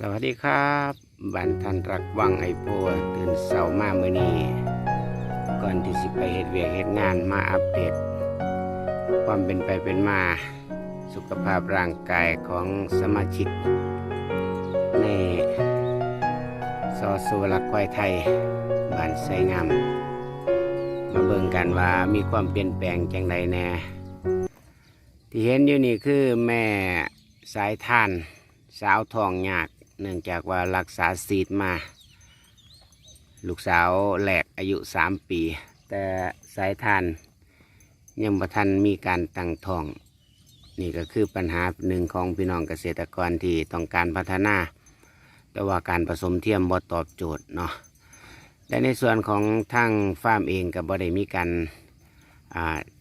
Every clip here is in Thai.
สวัสดีครับบันทันรักวังไอโพตื่นเสามาเมื่อนี้ก่อนที่สิไปเหตุเวียกเหตุงานมาอัปเดต ความเป็นไปเป็นมาสุขภาพร่างกายของสมาชิก ในสอสุวรรควายไทยบ้านไซงามมาเบิ่งกันว่ามีความเปลี่ยนแปลงจังใดแน่ที่เห็นอยู่นี่คือแม่สายทานสาวทองยาก เนื่องจากว่ารักษาซีดมา ลูกสาวแหลกอายุสามปี แต่สายทานยังบ่ทันมีการตั้งท้อง นี่ก็คือปัญหาหนึ่งของพี่น้องเกษตรกรที่ต้องการพัฒนา แต่ว่าการผสมเทียมบ่ตอบโจทย์เนาะและในส่วนของทางฟาร์มเองก็บ่ได้มีการ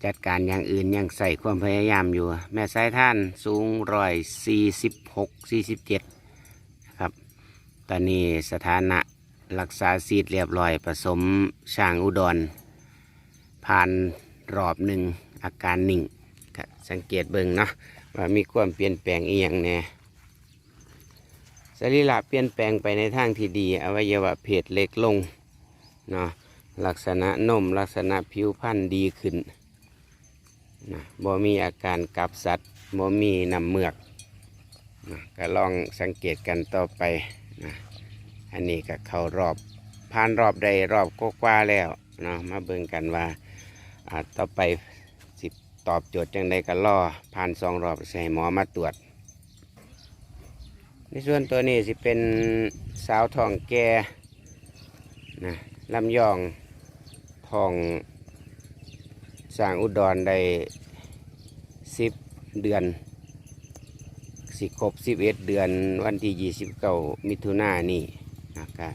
จัดการอย่างอื่นยังใส่ความพยายามอยู่ แม่สายท่านสูงร้อยสี่สิบหกสี่สิบเจ็ด ตอนนี้สถานะรักษาซีดเรียบร้อย ผสมช่างอุดร ผ่านรอบหนึ่งอาการหนิ่งสังเกตเบิ่งเนาะว่ามีความเปลี่ยนแปลงอีกอย่างแน่สรีระเปลี่ยนแปลงไปในทางที่ดีอวัยวะเพศเล็กลงเนาะลักษณะนมลักษณะผิวพรรณดีขึ้นนะบ่มีอาการกับสัตว์บ่มีน้ำเมือกนะก็ลองสังเกตกันต่อไป นะอันนี้ก็เข้ารอบผ่านรอบใดรอบก็กว่าแล้วเนาะมาเบิ่งกันว่าอ่าต่อไปสิตอบโจทย์จังใดก็รอผ่านสองรอบใส่หมอมาตรวจ ในส่วนตัวนี้สิเป็นสาวทองแก่นะลำยองทองสร้างอุดรได้สิบเดือน สิครบสิบเอ็ดเดือนวันที่ยี่สิบเก้ามิถุนายนนี่นะครับ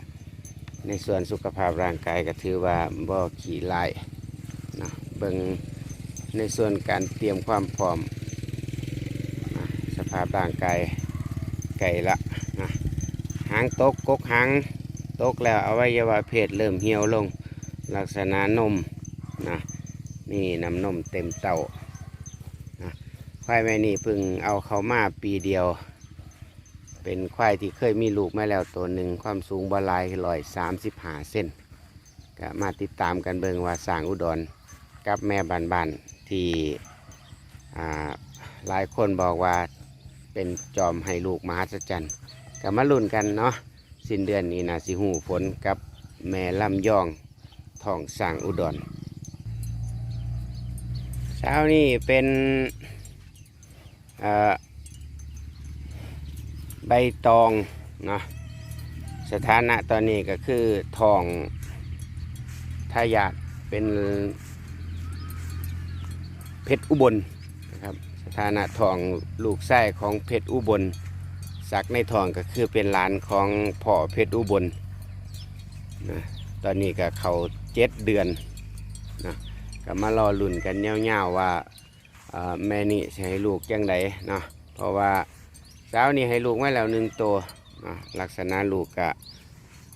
ในส่วนสุขภาพร่างกายก็ถือว่าบ่ขี่ลายนะเบิงในส่วนการเตรียมความพร้อมนะสภาพร่างกายไก่ละนะหางตกกกหางตกแล้วอวัยวะเพศเริ่มเหี่ยวลงลักษณะนมนะนี่น้ำนมเต็มเต้า ควายแม่นี่เพิ่งเอาเขามาปีเดียว เป็นควายที่เคยมีลูกมาแล้วตัวหนึ่งความสูงบาลายลอยสามสิบห้าเส้นก็มาติดตามกันเบิงว่าสางอุดรกับแม่บานบานที่อ่าหลายคนบอกว่าเป็นจอมให้ลูกมหัศจรรย์ก็มาลุ้นกันเนาะสิ้นเดือนนี้นะสิหูผลกับแม่ลำยองทองสางอุดรเช้านี้เป็น ใบตองเนาะสถานะตอนนี้ก็คือทองทายาทเป็นเพชรอุบลนะครับสถานะทองลูกไส้ของเพชรอุบลสักในทองก็คือเป็นหลานของพ่อเพชรอุบลนะตอนนี้ก็เขาเจ็ดเดือนนะก็มารอลุ่นกันเงี้ยวๆว่า แม่นี่ให้ลูกจังไดเนาะเพราะว่าสาวนี่ให้ลูกไว้แล้วหนึ่งตัวนะลักษณะลูกกะ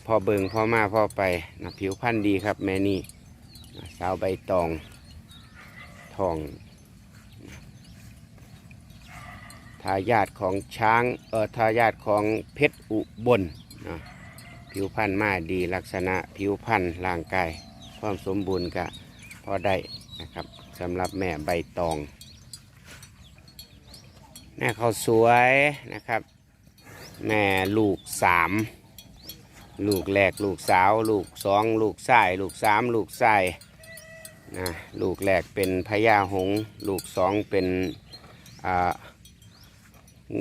พอเบิงพ่อมาพ่อไปนะผิวพรรณดีครับแม่นี่สาวใบตองทองทายาทของช้างเออทายาทของเพชรอุบลนะผิวพรรณมาดีลักษณะผิวพรรณร่างกาย ความสมบูรณ์กะพอได้นะครับสำหรับแม่ใบตอง แม่เขาสวยนะครับ แม่ลูกสามลูกแรกลูกสาว ลูกสองลูกชายลูกสามลูกชายนะลูกแรกเป็นพญาหงลูกสองเป็น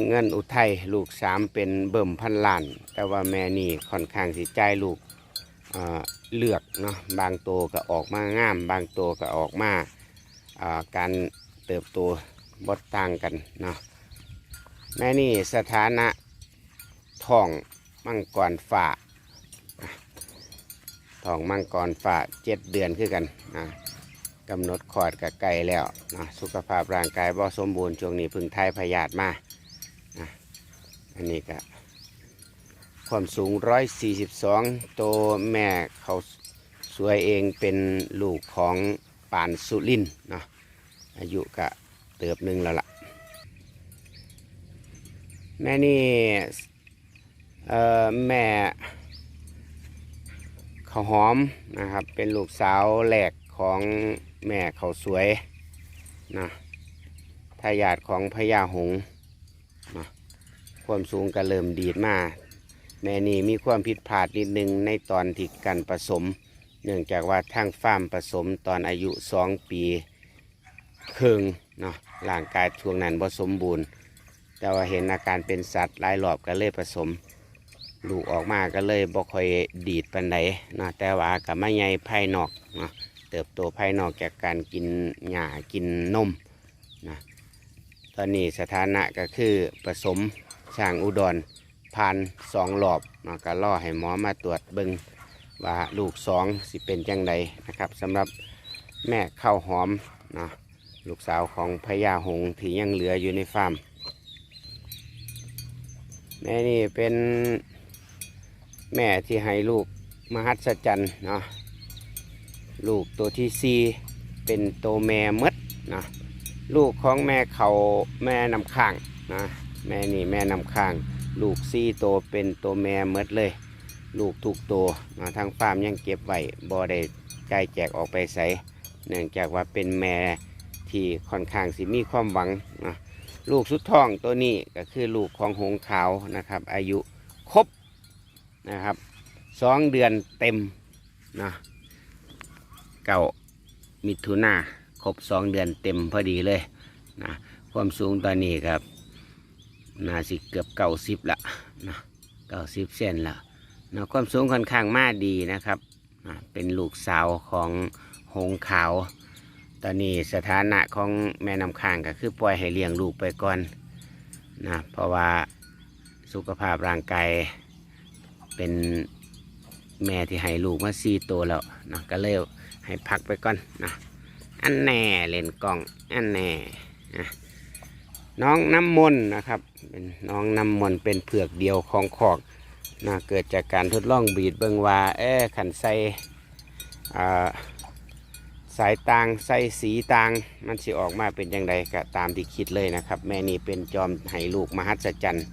เงินอุทัยลูกสามเป็นเบิ่มพันล้าน แต่ว่าแม่นี่ค่อนข้างสิใจลูกเลือกเนาะบางตัวก็ออกมางาม บางตัวก็ออกมาอ่าการเติบโตบดต่างกันเนาะ แม่นี่สถานะทองมังกรฝ่าทองมังกรฝ่าเจ็ดเดือนคือกันนะกำหนดคลอดกับไก่แล้วนะสุขภาพร่างกายบ่สมบูรณ์ช่วงนี้พึ่งไทยพยาธิมานะอันนี้ก็ความสูงร้อยสี่สิบสองตัวแม่เขาสวยเองเป็นลูกของปานสุรินนะอายุก็เติบหนึ่งแล้วล่ะ แม่นี่เอ่อแม่ข้าวหอมนะครับ เป็นลูกสาวแหลกของแม่เขาสวยนะทายาทของพญาหงส์นะความสูงก็เริ่มดีดมาแม่นี่มีความผิดพลาดนิดนึงในตอนที่การผสม เนื่องจากว่าทางฟาร์มผสมตอนอายุสองปีครึ่งเนาะร่างกายช่วงนั้นบ่สมบูรณ์ แต่ว่าเห็นอาการเป็นสัตว์ลายรอบก็เลยผสมลูกออกมาก็เลยบ่ค่อยดีดปันใดนะแต่ว่ากับไม่ใหญ่ภายนอกนะเติบโตภายนอกจากการกินหญ้ากินนมนะตอนนี้สถานะก็คือผสมช่างอุดรผ่านสองรอบนะก็ล่อให้หมอมาตรวจเบิงว่าลูกสองสิเป็นจังใดนะครับสำหรับแม่ข้าวหอมนะลูกสาวของพญาหงส์ที่ยังเหลืออยู่ในฟาร์ม แม่นี่เป็นแม่ที่ให้ลูกมหัศจรรย์เนาะลูกตัวที่สี่เป็นตัวแม่มดนะลูกของแม่เขาแม่นำข้างนะแม่นี่แม่นำข้าง ลูกสี่ตัวเป็นตัวแม่มดเลย ลูกทุกตัวนะทางฟาร์มยังเก็บไว้บ่ได้ใจายแจกออกไปใส่เนื่องจากว่าเป็นแม่ที่ค่อนข้างสิมีความหวังนะ ลูกสุดท้องตัวนี้ก็คือลูกของหงขาวนะครับ อายุครบนะครับสองเดือนเต็มนะเก่ามิถุนาครบสองเดือนเต็มพอดีเลยนะความสูงตอนนี้ครับน่าสิเกือบเก้าสิบละนะเก้าสิบเซนละนะความสูงค่อนข้างมากดีนะครับนะเป็นลูกสาวของหงขาว ตอนนี้สถานะของแม่น้ำค้างก็คือปล่อยให้เลี้ยงลูกไปก่อนนะเพราะว่าสุขภาพร่างกายเป็นแม่ที่ให้ลูกมาสี่ตัวแล้วนะก็เลยให้พักไปก่อนนะอันแน่เล่นกล้องอันแน่นะน้องน้ำมนนะครับ เป็นน้องน้ำมนเป็นเผือกเดียวของคอกนะเกิดจากการทดลองบีดเบิงว่าเอ๊ขันใส่อ่า สายต่างใส่สีต่างมันสิออกมาเป็นยังไงก็ตามที่คิดเลยนะครับ แม่นี่เป็นจอมให้ลูกมหัศจรรย์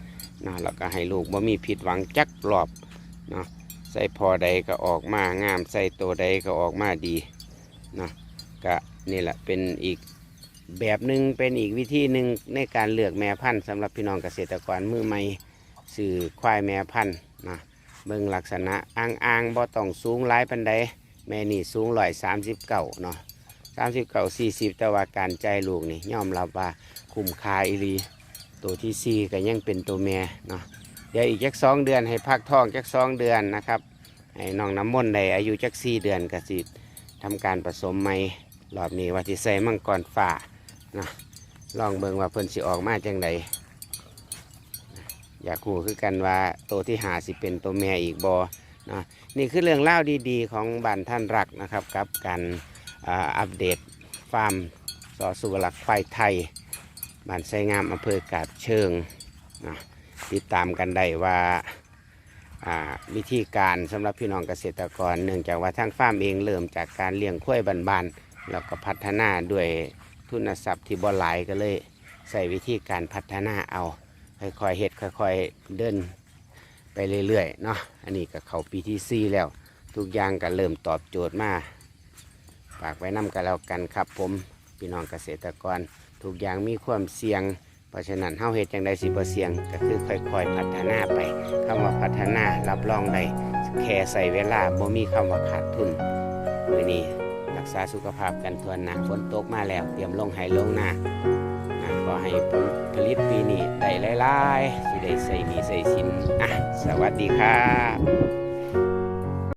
นะแล้วก็ให้ลูกบ่มีผิดหวังจักรอบเนาะใส่พอใดก็ออกมางามใส่ตัวใดก็ออกมาดีเนาะก็นี่แหละเป็นอีกแบบหนึ่งเป็นอีกวิธีหนึ่งในการเลือกแม่พันธุ์สำหรับพี่น้องเกษตรกรมือใหม่สื่อควายแม่พันธุ์นะเบิ่งลักษณะอ่างอ่างบ่ต้องสูงหลายปันใด แม่นี่สูงร้อยสามสิบเก้าเนาะสามสิบเก้าสี่สิบแต่ว่าการใจลูกนี่ยอมรับว่าคุ้มค่าอีหลีตัวที่สี่ก็ยังเป็นตัวแม่เนาะเดี๋ยวอีกจักสองเดือนให้พักท้องจักสองเดือนนะครับให้น้องน้ำมนต์ได้อายุจักสี่เดือนกสิทำการผสมใหม่รอบนี้ว่าที่ใส่มังกรฝ่าเนาะลองเบิ่งว่าเพิ่นสิออกมาจังใดอยากรู้คือกันว่าตัวที่หาสิเป็นตัวแม่อีกบอ นี่คือเรื่องเล่าดีๆ ของบ้านท่านรักนะครับกับการอัปเดตฟาร์มสอสุวรักษ์ควายไทยบ้านไซงามอำเภอกาบเชิงนะติดตามกันได้ว่าวิธีการสำหรับพี่น้องเกษตรกร เนื่องจากว่าทางฟาร์มเองเริ่มจากการเลี้ยงข้วยบานๆแล้วก็พัฒนาด้วยทุนทรัพย์ที่บ่หลายก็เลยใส่วิธีการพัฒนาเอาค่อยๆเฮ็ดค่อยๆเดิน ไปเรื่อยๆเนาะอันนี้ก็เข้าปีที่สี่แล้ว ทุกอย่างก็เริ่มตอบโจทย์มาฝากไว้นำกันแล้วกันครับผมพี่น้องเกษตรกร ทุกอย่างมีความเสี่ยง เพราะฉะนั้นเฮาเฮ็ดจังไดสิบ่เสี่ยง ก็คือค่อยๆพัฒนาไปคำว่าพัฒนารับรองได้แค่ใส่เวลาบ่มีคำว่าขาดทุนมื้อนี้รักษาสุขภาพกันทวนหนาฝนตกมาแล้ว เตรียมลงไหลงหน้า อให้ผลผลิตปีนี้ได้หลายๆสิได้ใส่มีใส่สินอะสวัสดีครับ